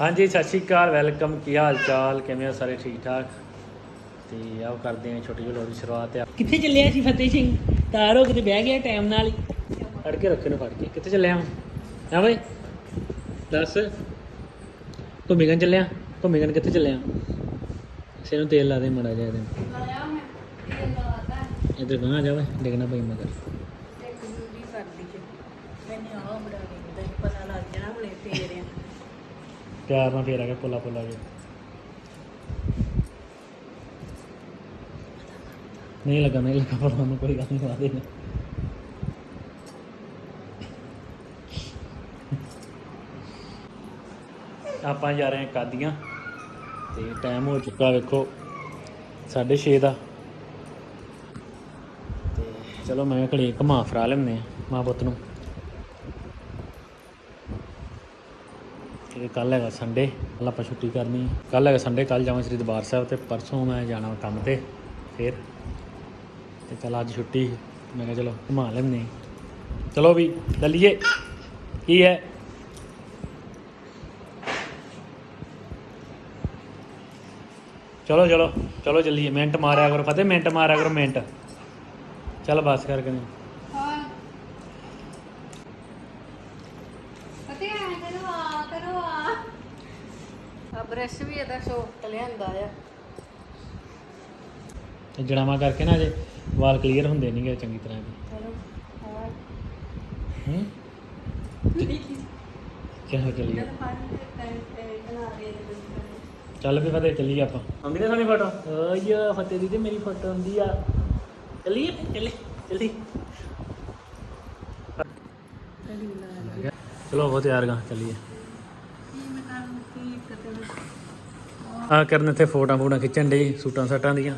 ਹਾਂਜੀ ਸਤਿ ਸ਼੍ਰੀ ਅਕਾਲ ਵੈਲਕਮ ਕੀ ਹਾਲ ਚਾਲ? ਕਿਵੇਂ ਹੋ ਸਾਰੇ ਠੀਕ ਠਾਕ? ਤੇ ਆਓ ਕਰਦੇ ਹਾਂ ਛੋਟੀ ਜਿਹੀ ਲੋੜੀ ਦੀ ਸ਼ੁਰੂਆਤ ਆ। ਕਿੱਥੇ ਚੱਲਿਆ ਸੀ ਫਤਿਹ ਸਿੰਘ? ਤਾਰ ਹੋ ਕੇ ਤੇ ਬਹਿ ਗਿਆ ਟਾਈਮ ਨਾਲ ਹੀ। ਫੜ ਕੇ ਰੱਖੇ ਨੂੰ ਫੜ ਕੇ। ਕਿੱਥੇ ਚੱਲਿਆ ਹਾਂ ਹਾਂ ਬਈ? ਦੱਸ। ਘੁੰਮੀਗਨ ਚੱਲਿਆ? ਘੁੰਮੀਗਨ ਕਿੱਥੇ ਚੱਲਿਆ? ਸੇ ਨੂੰ ਤੇਲ ਲਾ ਦੇ ਮੜਾ ਜਾ ਇਹਦੇ ਲਾਇਆ ਮੈਂ ਇਹ ਲਾਤਾ ਇਧਰ ਗਾਂ ਜਾ ਵੇ ਡਿੱਗਣਾ ਪਈ ਮਗਰ। ਤੇ ਕੁੜੀ ਕਰਦੀ ਚ ਮੈਨੂੰ ਆਹ ਬੜਾ ਵੇਖਦਾ ਸੀ, ਪਤਾ ਲੱਗ ਜਾਣਾ ਹੁਣੇ ਫੇਰ ਆ ਪਿਆਰ ਨਾਲ ਫੇਰ ਆ ਕੇ ਪੁੱਲਾ ਪੁੱਲਾ ਕੇ। ਨਹੀਂ ਲੱਗਾ ਨਹੀਂ ਲੱਗਾ, ਪਰ ਉਹਨੂੰ ਕੋਈ ਗੱਲ ਨਹੀਂ ਆਦੇ ਆਪਾਂ ਜਾ ਰਹੇ ਹਾਂ ਕਾਦੀਆਂ, ਤੇ ਟਾਈਮ ਹੋ ਚੁੱਕਾ ਵੇਖੋ 6:30 ਦਾ। ਤੇ ਚਲੋ ਮੈਂ ਘੜੀ ਘੁਮਾ ਫਰਾ ਲੈਂਦੇ ਆ ਮਾਂ ਪੁੱਤ ਨੂੰ। ਇਹ ਕੱਲ ਹੈਗਾ ਸੰਡੇ ਕੱਲ ਆਪਾਂ ਛੁੱਟੀ ਕਰਨੀ। ਕੱਲ ਹੈਗਾ ਸੰਡੇ ਕੱਲ ਜਾਵਾਂ ਸ੍ਰੀ ਦਰਬਾਰ ਸਾਹਿਬ ਤੇ ਪਰਸੋਂ ਮੈਂ ਜਾਣਾ ਕੰਮ ਤੇ, ਫਿਰ। ਤੇ ਚਲ ਅੱਜ ਛੁੱਟੀ ਸੀ। ਮੈਂ ਕਿਹਾ ਚਲੋ ਘੁਮਾ ਲੈਂਦੇ ਚਲੋ ਵੀ, ਚੱਲੀਏ। ਕੀ ਹੈ? ਚਲੋ ਚਲੋ ਚਲੋ ਚੱਲੀਏ। ਮਿੰਟ ਮਾਰਿਆ ਕਰੋ, ਫਤਿਹ, ਮਿੰਟ ਮਾਰਿਆ ਕਰੋ, ਮਿੰਟ। ਚੱਲ ਬਸ ਕਰਕੇ। ਨਹੀਂ ਹਾਂ ਅਤੇ ਆ ਕਰੋ ਆ ਕਰੋ ਆ ਆ ਬ੍ਰਸ਼ ਵੀ ਇਹਦਾ ਸੋਫਟ ਲਿਆਂਦਾ ਆ। ਤੇ ਜੜਾਵਾਂ ਕਰਕੇ ਨਾ ਜੇ ਵਾਲ ਕਲੀਅਰ ਹੁੰਦੇ ਨਹੀਂਗੇ ਚੰਗੀ ਤਰ੍ਹਾਂ ਹਾਂ? ਹੂੰ ਚਲੋ ਚੱਲੀਏ। ਚੱਲ ਵੀ ਫਤਿਹ ਚੱਲੀਏ ਆਪਾਂ। ਆਉਂਦੀ ਨਾ ਸਾਡੀ ਫੋਟੋ ਓਏ ਫਤਿਹ ਦੀ ਤੇ ਮੇਰੀ ਫੋਟੋ ਆਉਂਦੀ ਆ। ਚੱਲੀਏ ਚੱਲੀ ਚੱਲੀ ਚਲੋ ਬਹੁਤ ਤਿਆਰ ਗਾ ਚੱਲੀਏ ਕੀ ਮੈਂ ਕੰਮ ਕੀ ਕਿਤੇ ਆ ਕਰਨ ਇੱਥੇ ਫੋਟੋਆਂ ਫੋਟੋਆਂ ਖਿੱਚਣ ਦੇ ਸੂਟਾਂ ਸਾਟਾਂ ਦੀਆਂ।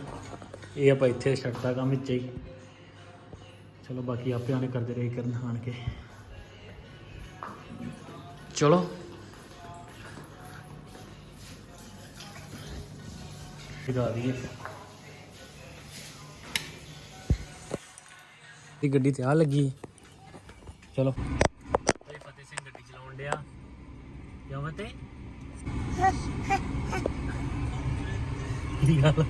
ਇਹ ਆਪਾਂ ਇੱਥੇ ਛੱਡਤਾ ਕੰਮ ਵਿੱਚ ਹੀ। ਚਲੋ ਬਾਕੀ ਆਪੇ ਆਣੇ ਕਰਦੇ ਰਹੇ ਕਰਨ ਆਣ ਕੇ। ਚਲੋ। ਦਿਖਾ ਦਈਏ। ਇਹ ਗੱਡੀ ਤੇ ਆ ਲੱਗੀ। ਚਲੋ। ਭਾਈ ਫਤਿਹ ਸਿੰਘ ਗੱਡੀ ਚਲਾਉਣ ਡਿਆ। ਕਿਉਂ ਫਤਿਹ? ਕੀ ਗੱਲ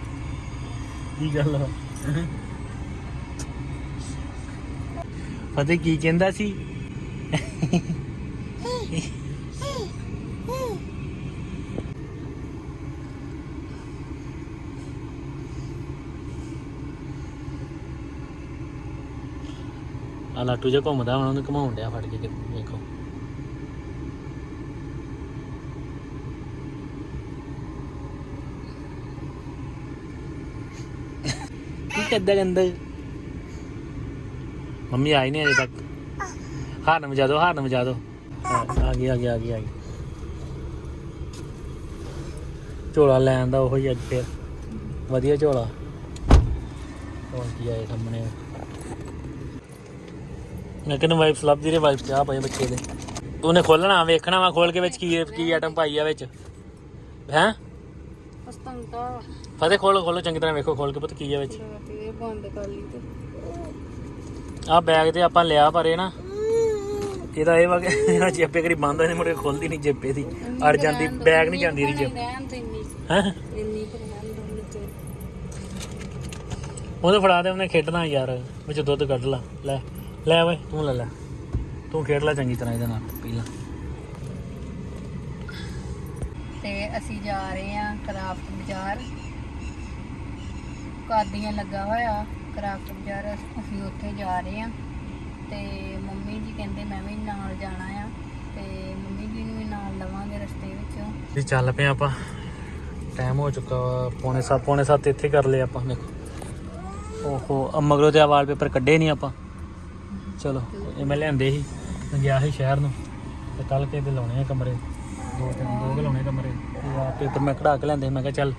ਕੀ ਗੱਲ ਫਤਿਹ ਕੀ ਕਹਿੰਦਾ ਸੀ? ਆ ਲਾਟੂ ਜਿਹਾ ਘੁੰਮਦਾ ਹੁਣ ਉਹਨੂੰ ਘਮਾਉਣ ਡਿਆ ਫੜ ਕੇ ਕਿਤੇ, ਵੇਖੋ ਕੀ ਮੰਮੀ ਆਈ ਨਹੀਂ ਅਜੇ ਤੱਕ। ਹਾਰਨ ਵਜਾ ਦਿਓ ਹਾਰਨ ਵਜਾ ਦਿਓ ਆ ਗਈ ਆ ਗਈ ਆ ਗਈ ਆ ਗਈ। ਝੋਲਾ ਲੈਣ ਦਾ ਉਹੀ ਅੱਜ ਫਿਰ। ਵਧੀਆ ਝੋਲਾ। ਹੋਰ ਕੀ ਆਏ ਸਾਹਮਣੇ। ਮੈਂ ਕਹਿੰਦਾ ਵਾਈਫ ਲੱਭਦੀ ਰੇ ਵਾਈਫ ਚਾਹ ਪਏ ਬੱਚੇ ਦੇ। ਉਹਨੇ ਖੋਲਣਾ, ਵੇਖਣਾ ਵਾ ਖੋਲ ਕੇ ਵਿੱਚ ਕੀ ਕੀ ਆਈਟਮ ਪਾਈ ਆ ਵਿੱਚ। ਹੈਂ? ਪਸਤੰਤਾ। ਫਤਿਹ ਖੋਲੋ ਖੋਲੋ ਚੰਗੀ ਤਰ੍ਹਾਂ ਵੇਖੋ ਖੋਲ ਕੇ ਪਤਾ ਕੀ ਆ ਵਿੱਚ। ਇਹ ਬੰਦ ਕਰ ਲਈ ਤੇ। ਆ ਬੈਗ ਤੇ ਆਪਾਂ ਲਿਆ ਪਰ ਇਹ ਨਾ। ਇਹਦਾ ਇਹ ਵਾ ਕਿ ਇਹ ਜੇਬੇ ਕਰੀ ਬੰਦ ਹੋਏ ਨੇ ਮੁੜੇ ਖੁੱਲਦੀ ਨਹੀਂ ਜੇਬੇ ਦੀ। ਅੜ ਜਾਂਦੀ ਬੈਗ ਨਹੀਂ ਜਾਂਦੀ ਇਹਦੀ ਜੇਬ। ਰਹਿਣ ਤੇ ਇੰਨੀ। ਹੈ? ਇੰਨੀ ਕੁ ਰਹਿਣ ਦੋ ਫੜਾ ਦੇ ਉਹਨੇ ਖੇਡਣਾ ਯਾਰ ਵਿੱਚ ਦੁੱਧ ਕੱਢ ਲਾ। ਲੈ ਲੈ ਓਏ ਤੂੰ ਲੈ ਲੈ। ਤੂੰ ਖੇਡ ਲੈ ਚੰਗੀ ਤਰ੍ਹਾਂ ਇਹਦੇ ਨਾਲ ਪੀਲਾ ਤੇ ਅਸੀਂ ਜਾ ਰਹੇ ਹਾਂ ਕਰਾਫਟ ਬਾਜ਼ਾਰ। ਕਾਦੀਆਂ ਲੱਗਾ ਹੋਇਆ ਕਰਾਫਟ ਬਾਜ਼ਾਰ, ਅਸੀਂ ਉੱਥੇ ਜਾ ਰਹੇ ਹਾਂ। ਤੇ ਮੰਮੀ ਜੀ ਕਹਿੰਦੇ ਮੈਂ ਵੀ ਨਾਲ ਜਾਣਾ ਆ, ਤੇ ਮੰਮੀ ਜੀ ਨੂੰ ਵੀ ਨਾਲ ਲਵਾਂਗੇ ਰਸਤੇ ਵਿੱਚ। ਜੀ ਚੱਲ ਪਏ ਆਪਾਂ। ਟਾਈਮ ਹੋ ਚੁੱਕਾ ਵਾ, ਪੌਣੇ 7 ਪੌਣੇ 7 ਇੱਥੇ ਕਰ ਲਏ ਆਪਾਂ, ਦੇਖੋ। ਓਹੋ ਆ ਮਗਰੋਂ ਤੇ ਆ ਵਾਲਪੇਪਰ ਕੱਢੇ ਨਹੀਂ ਆਪਾਂ। ਚਲੋ, ਇਹ ਮੈਂ ਲਿਆਂਦੇ ਸੀ ਗਿਆ ਸੀ ਸ਼ਹਿਰ ਨੂੰ, ਤੇ ਕੱਲ ਕੇ ਤੇ ਲਾਉਣੇ ਆ ਕਮਰੇ। ਦੋ ਤਿੰਨ ਦੋ ਕੁ ਲਾਉਣੇ ਕਮਰੇ। ਤੇ ਆ ਪੇਪਰ ਮੈਂ ਕਢਾ ਕੇ ਲਿਆਂਦੇ ਸੀ। ਮੈਂ ਕਿਹਾ ਚੱਲ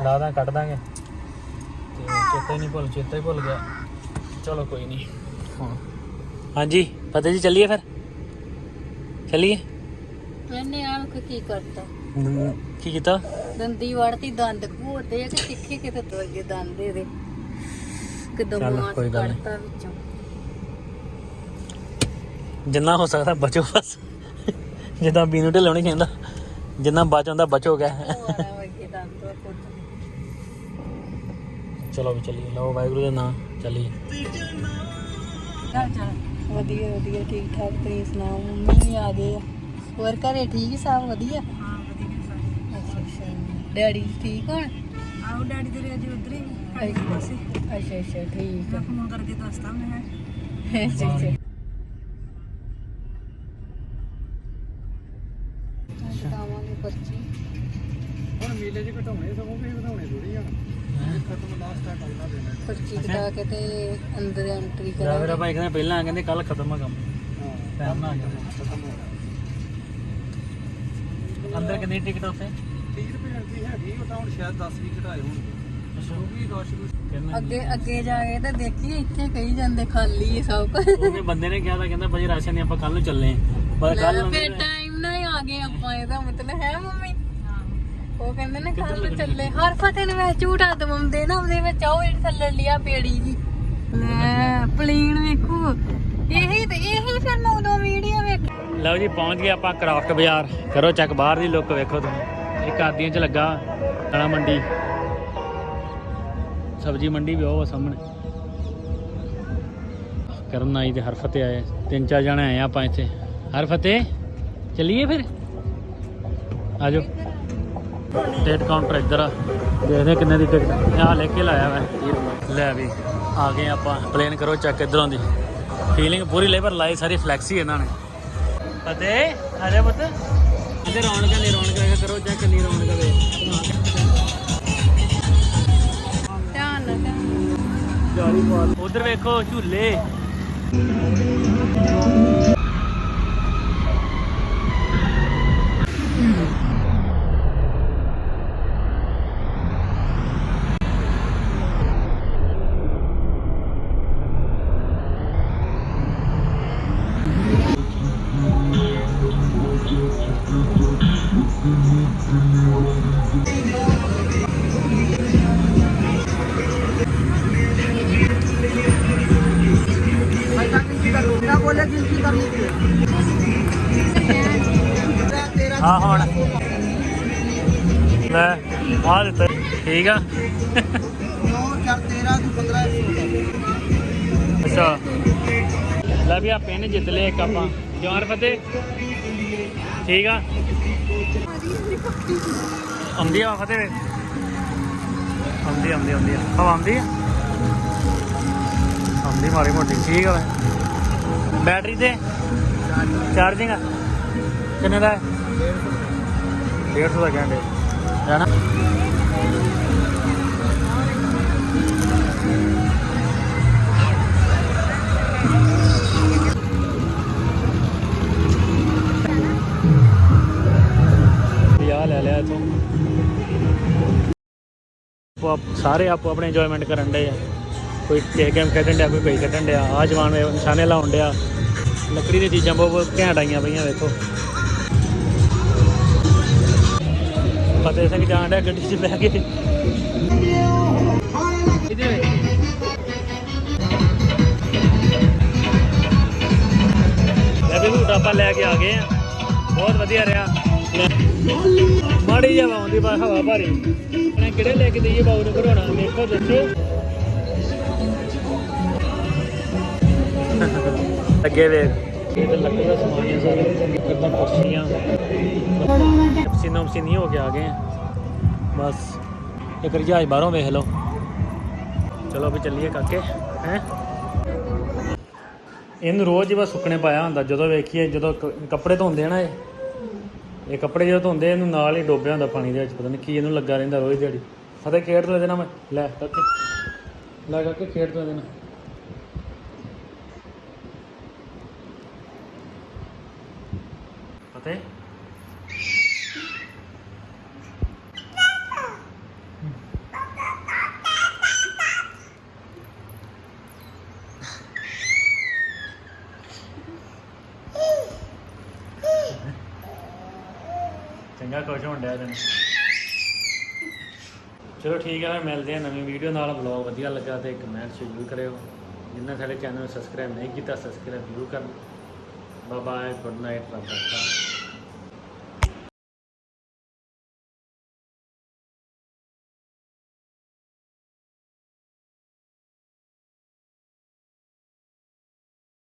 ਲਾ ਦਾਂ ਕੱਢ ਦਾਂਗੇ। ਤੇ ਚੇਤਾ ਹੀ ਨਹੀਂ ਭੁੱਲ ਚੇਤਾ ਹੀ ਭੁੱਲ ਗਿਆ। ਚਲੋ ਕੋਈ ਨਹੀਂ। ਹਾਂ। ਹਾਂਜੀ ਫਤਿਹ ਜੀ ਚੱਲੀਏ ਫਿਰ? ਚੱਲੀਏ? ਇਹਨੇ ਆਣ ਕੇ ਕੀ ਕਰਤਾ। ਕੀ ਕੀਤਾ? ਦੰਦੀ ਵੜਤੀ ਦੰਦ ਘੋਟਦੇ ਆ ਕਿ ਤਿੱਖੇ ਕਿਤੇ ਤੁਰ ਗਏ ਦੰਦ ਇਹਦੇ। ਕਿਦੋਂ ਮਾਸ ਕੋਈ ਗੱਲ ਨੀ। ਕੱਢਤਾ ਵਿੱਚੋਂ। ਜਿੰਨਾ ਹੋ ਸਕਦਾ ਬਚੋ ਬਸ। ਜਿੱਦਾਂ ਬੀਨੂ ਢਿੱਲੋਂ ਨਹੀਂ ਕਹਿੰਦਾ ਜਿੰਨਾ ਬਚ ਦੰਦ ਤੋਂ ਕੁੱਟ ਚਲੋ ਵੀ ਚੱਲੀਏ ਲਓ ਵਾਹਿਗੁਰੂ ਦੇ ਨਾਮ ਚੱਲੀਏ। ਚੱਲ ਚੱਲ। ਵਧੀਆ ਵਧੀਆ ਠੀਕ ਠਾਕ ਤੁਸੀਂ ਸੁਣਾਓ? ਮੰਮੀ ਵੀ ਆ ਗਏ ਆ। ਹੋਰ ਘਰੇ ਠੀਕ ਸਭ ਵਧੀਆ? ਹਾਂ ਵਧੀਆ ਸਾਰੇ ਅੱਛਾ ਅੱਛਾ। ਡੈਡੀ ਠੀਕ ਹੋਣ? ਆਓ ਡੈਡੀ ਤੇਰੇ ਅਜੇ ਉਧਰ ਹੀ ਅੱਛਾ ਅੱਛਾ ਅੱਛਾ ਠੀਕ ਆ। ਫੋਨ ਕਰਕੇ ਦੱਸਦਾ ਮੈਂ ਅੱਛਾ ਅੱਛਾ। ਕਾਵਾਂਗੇ ਪਰਚੀ ਹੁਣ ਮੇਲੇ 'ਚ ਘਟਾਉਣੇ ਸਗੋਂ ਵੀ ਵਧਾਉਣੇ ਥੋੜੀ ਆ। ਖਤਮ ਲਾਸਟ ਟਾਈਮ ਆਉਣਾ ਦੇਣਾ ਪਰਚੀ ਕਟਾ ਕੇ ਤੇ ਅੰਦਰ ਐਂਟਰੀ ਜਾ ਮੇਰਾ ਭਾਈ ਕਹਿੰਦੇ ਪਹਿਲਾਂ ਕਹਿੰਦੇ ਕੱਲ ਖਤਮ ਆ ਕੰਮ। ਹਾਂ ਟਾਈਮ ਨਾਲ ਆ ਗਿਆ ਖਤਮ ਹੋ ਗਿਆ। ਅੰਦਰ ਕਿੰਨੀ ਟਿਕਟ ਉੱਥੇ? 30 ਰੁਪਏ ਐਂਟਰੀ ਹੈਗੀ ਉਹ ਤਾਂ ਹੁਣ ਸ਼ਾਇਦ 10 ਵੀ ਘਟਾਏ ਹੋਣਗੇ। ਅੱਗੇ ਅੱਗੇ ਜਾ ਕੇ ਤੇ ਦੇਖੀਏ ਇੱਥੇ ਕਹੀ ਜਾਂਦੇ ਖਾਲੀ ਹੈ ਸਭ ਕੁਝ ਉਹਨੇ ਬੰਦੇ ਨੇ ਕਿਹਾ ਤਾਂ ਕਹਿੰਦਾ ਭਾਜੀ ਰਾਸ਼ਨ ਨਹੀਂ ਆਪਾਂ ਕੱਲ ਨੂੰ ਚੱਲੇ ਆਂ। ਪਰ ਕੱਲ ਫਿਰ ਟਾਈਮ ਨਾਲ ਹੀ ਆ ਗਏ ਆਪਾਂ ਇਹਦਾ ਮਤਲਬ ਹੈ ਮੰਮੀ? ਉਹ ਕਹਿੰਦੇ ਨੇ ਕੱਲ ਚੱਲੇ। ਹਰ ਫਤੇ ਨੇ ਮੈਂ ਝੂਟਾ ਦਵਾਉਂਦੇ ਨਾ ਉਹਦੇ ਵਿੱਚ ਆਓ ਜਿਹੜੀ ਥੱਲੇ ਲਿਆ ਪੇੜੀ ਜੀ। ਲੈ ਪਲੇਨ ਵੇਖੋ। ਇਹੀ ਤੇ ਇਹੀ ਫਿਰ ਮੈਂ ਉਦੋਂ ਵੀਡੀਓ ਵੇਖ ਲਓ ਜੀ ਪਹੁੰਚ ਗਏ ਆਪਾਂ ਕਰਾਫਟ ਬਾਜ਼ਾਰ। ਕਰੋ ਚੈੱਕ ਬਾਹਰ ਦੀ ਲੁੱਕ ਵੇਖੋ ਤੁਸੀਂ। ਇੱਕ ਆਦੀਆਂ ਚ ਲੱਗਾ ਕਣਾ ਮੰਡੀ। ਸਬਜੀ ਮੰਡੀ ਵੀ ਉਹ ਆ ਸਾਹਮਣੇ। ਕਰਨ ਆਈ ਤੇ ਹਰਫਤੇ ਆਏ। ਤਿੰਨ ਚਾਰ ਜਣੇ ਆਏ ਆ ਆਪਾਂ ਇੱਥੇ। ਹਰਫਤੇ ਚੱਲੀਏ ਫਿਰ? ਆਜੋ। ਟਿਕਟ ਕਾਊਂਟਰ ਇੱਧਰ ਆ। ਦੇਖਦੇ ਆ ਕਿੰਨੇ ਦੀ ਟਿਕਟ ਆ। ਲੈ ਕੇ ਲਾਇਆ ਮੈਂ ਲੈ ਵੀ ਆ ਗਏ ਆਪਾਂ। ਪਲੇਨ ਕਰੋ ਚੈੱਕ ਇਧਰੋਂ ਦੀ। ਫੀਲਿੰਗ ਪੂਰੀ ਲੇਬਰ ਲਾਈ ਸਾਰੀ ਫਲੈਕਸੀ ਇਹਨਾਂ ਨੇ। ਫਤੇ ਆ ਜਾ ਪੁੱਤ। ਇਹਦੇ ਰੌਣਕ ਨਹੀਂ ਰੌਣਕ ਕਰੋ ਚੈੱਕ ਨਹੀਂ ਰੌਣਕ ਵੇ ਧਿਆਨ ਨਾਲ ਜਾਲੀ ਬਾਲ ਉਧਰ ਵੇਖੋ ਝੂਲੇ। ਲੈ, ਆ ਦਿੱਤਾ। ਠੀਕ ਆ। 9 4 13 ਤੋਂ 15 ਅੱਛਾ। ਲੈ ਵੀ ਆ ਪੈਨ ਜਿੱਤ ਲਿਆ ਇੱਕ ਆਪਾਂ। ਜਵਾਰ ਫਤੇ ਠੀਕ ਆ। ਆਉਂਦੀ ਆ ਫਤੇ ਆਉਂਦੀ ਆਉਂਦੀ ਆਉਂਦੀ ਹਵਾ ਆਉਂਦੀ ਆ? ਆਉਂਦੀ ਮਾੜੀ ਮੋਟੀ। ਠੀਕ ਆ ਬੈਟਰੀ ਤੇ? ਚਾਰਜਿੰਗ ਕਿੰਨੇ ਦਾ ਹੈ? 150 ਦਾ। ਕਹਿੰਦੇ ਜਾਣਾ। ਵਿਆਹ ਲੈ ਲਿਆ ਇਥੋਂ। ਆਪ- ਸਾਰੇ ਆਪੋ ਆਪਣੇ ਇੰਜੋਇਮੈਂਟ ਕਰਨ ਡੇ ਆ। ਕੋਈ ਕੇ ਗੇਮ ਖੇਡਣ ਡਿਆ, ਕੋਈ ਕੋਈ ਖੇਡਣ ਡਿਆ। ਆ ਜਵਾਨ ਵੇ ਨਿਸ਼ਾਨੇ ਲਾਉਣ ਡਿਆ। ਲੱਕੜੀ ਦੀਆਂ ਚੀਜ਼ਾਂ ਬਹੁਤ ਘੈਂਟ ਆਈਆਂ ਪਈਆਂ, ਵੇਖੋ। ਫਤਿਹ ਸਿੰਘ ਜਾਣ ਡਿਆ ਗੱਡੀ 'ਚ ਬਹਿ ਕੇ। ਲੈ ਵੀ ਝੂਟਾ ਆਪਾਂ ਲੈ ਕੇ ਆ ਗਏ ਆ। ਬਹੁਤ ਵਧੀਆ ਰਿਹਾ। ਮਾੜੀ ਹਵਾ ਆਉਂਦੀ ਬਾ ਹਵਾ ਭਾਰੀ। ਆਪਣੇ ਕਿਹੜੇ ਲੈ ਕੇ ਦਈਏ ਬਾਬੂ ਨੂੰ ਘੜਾਉਣਾ ਵੇਖੋ ਦੱਸਿਓ ਅੱਗੇ ਵੇਖ। ਇਹ ਤਾਂ ਲੱਕੜ ਦਾ ਸਮਾਨ ਹੈ ਸਾਰੇ। ਕਿੰਨਾ ਕੁਰਸੀਆਂ ਪਸੀਨਾ ਪਸੀਨੀ ਹੋ ਕੇ ਆ ਗਏ ਬਸ। ਇੱਕ ਰਜਾਈ ਬਾਹਰੋਂ ਵੇਖ ਲਓ। ਚਲੋ ਵੀ ਚੱਲੀਏ ਕਾਕੇ, ਹੈ? ਇਹਨੂੰ ਰੋਜ਼ ਹੀ ਬਸ ਸੁੱਕਣੇ ਪਾਇਆ ਹੁੰਦਾ। ਜਦੋਂ ਵੇਖੀਏ, ਜਦੋਂ ਕੱਪੜੇ ਧੋਂਦੇ ਆ ਨਾ ਇਹ। ਇਹ ਕੱਪੜੇ ਜਦੋਂ ਧੋਂਦੇ ਇਹਨੂੰ ਨਾਲ ਹੀ ਡੋਬਿਆ ਹੁੰਦਾ ਪਾਣੀ ਦੇ ਵਿੱਚ। ਪਤਾ ਨਹੀਂ ਕੀ ਇਹਨੂੰ ਲੱਗਾ ਰਹਿੰਦਾ ਰੋਜ਼ ਦਿਹਾੜੀ। ਫਤਿਹ ਖੇਡ ਤੋਂ ਇਹਦੇ ਨਾਲ ਲੈ, ਕਾਕੇ। ਲੈ ਕਾਕੇ ਖੇਡ ਤੋਂ ਇਹਦੇ ਨਾਲ ਫਤਿਹ ਚੰਗਾ ਕੁਝ ਹੋਣ ਡਿਆ ਤੈਨੂੰ। ਚਲੋ ਠੀਕ ਹੈ ਫਿਰ ਮਿਲਦੇ ਆ ਨਵੀਂ ਵੀਡੀਓ ਨਾਲ। ਬਲੌਗ ਵਧੀਆ ਲੱਗਾ ਤੇ ਕਮੈਂਟ ਜ਼ਰੂਰ ਕਰਿਓ। ਜਿਨ੍ਹਾਂ ਸਾਡੇ ਚੈਨਲ ਨੂੰ ਸਬਸਕ੍ਰਾਈਬ ਨਹੀਂ ਕੀਤਾ ਸਬਸਕ੍ਰਾਈਬ ਜ਼ਰੂਰ ਕਰਨ। ਬਾਏ ਬਾਏ ਗੁੱਡ ਨਾਈਟ ਰੱਬ ਰਾਖਾ।